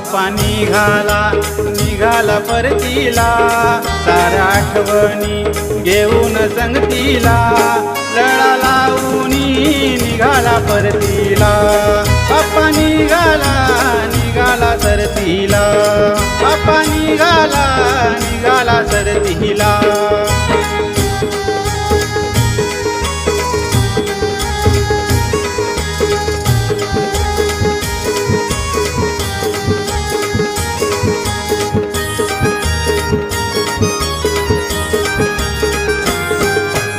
बाप्पा निघाला निघाला परतीला. साऱ्या आठवणी घेऊन संगतीला. लळा लावूनी निघाला परतीला. बाप्पा निघाला निघाला सरतीला. बाप्पा निघाला निघाला सरतीला.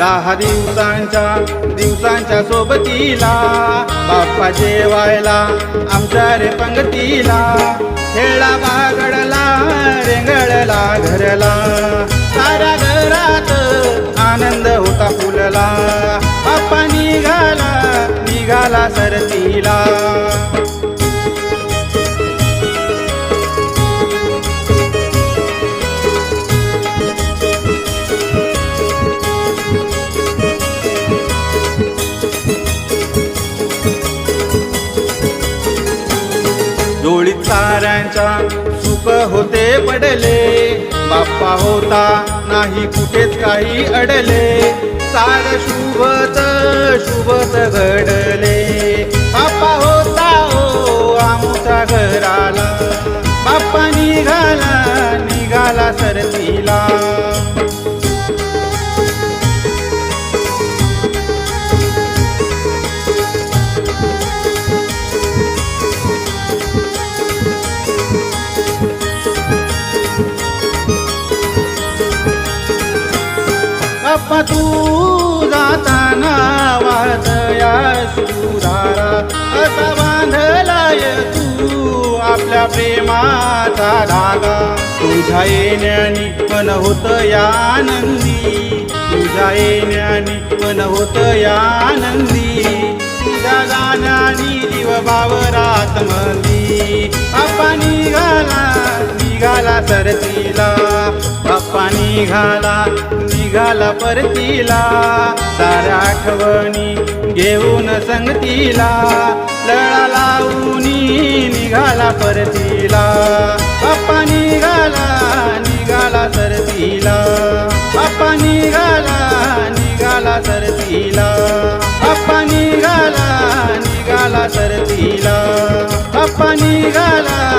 दहा दिवसांच्या दिवसांच्या सोबतीला. बाप्पा जेवायला आमच्या रे पंगतीला. खेळला बागडला रेंगळला घरला. साऱ्या घरात आनंद होता फुलला. बाप्पा निघाला निघाला सरतीला. खूप होते पडले. बाप्पा होता नाही कुठेच काही अडले. सार शुभत अप्पा तू जाताना वाचया सुधारा. असा बांधलाय तू आपल्या प्रेमाचा धागा. तुझ्या येण्याने पण होत या आनंदी तुझ्या येण्याने पण होत या आनंदी तुझ्या गाण्यानी जीव बावरात मंदी. बाप्पा निघाला निघाला सरतीला बाप्पा निघाला निघाला परतीला. साऱ्या आठवणी घेऊन संगतीला. लळा लावूनी निघाला परतीला. बाप्पा निघाला निघाला सरतीला. बाप्पा निघाला निघाला सरतीला. बाप्पा निघाला निघाला सरतीला. बाप्पा निघाला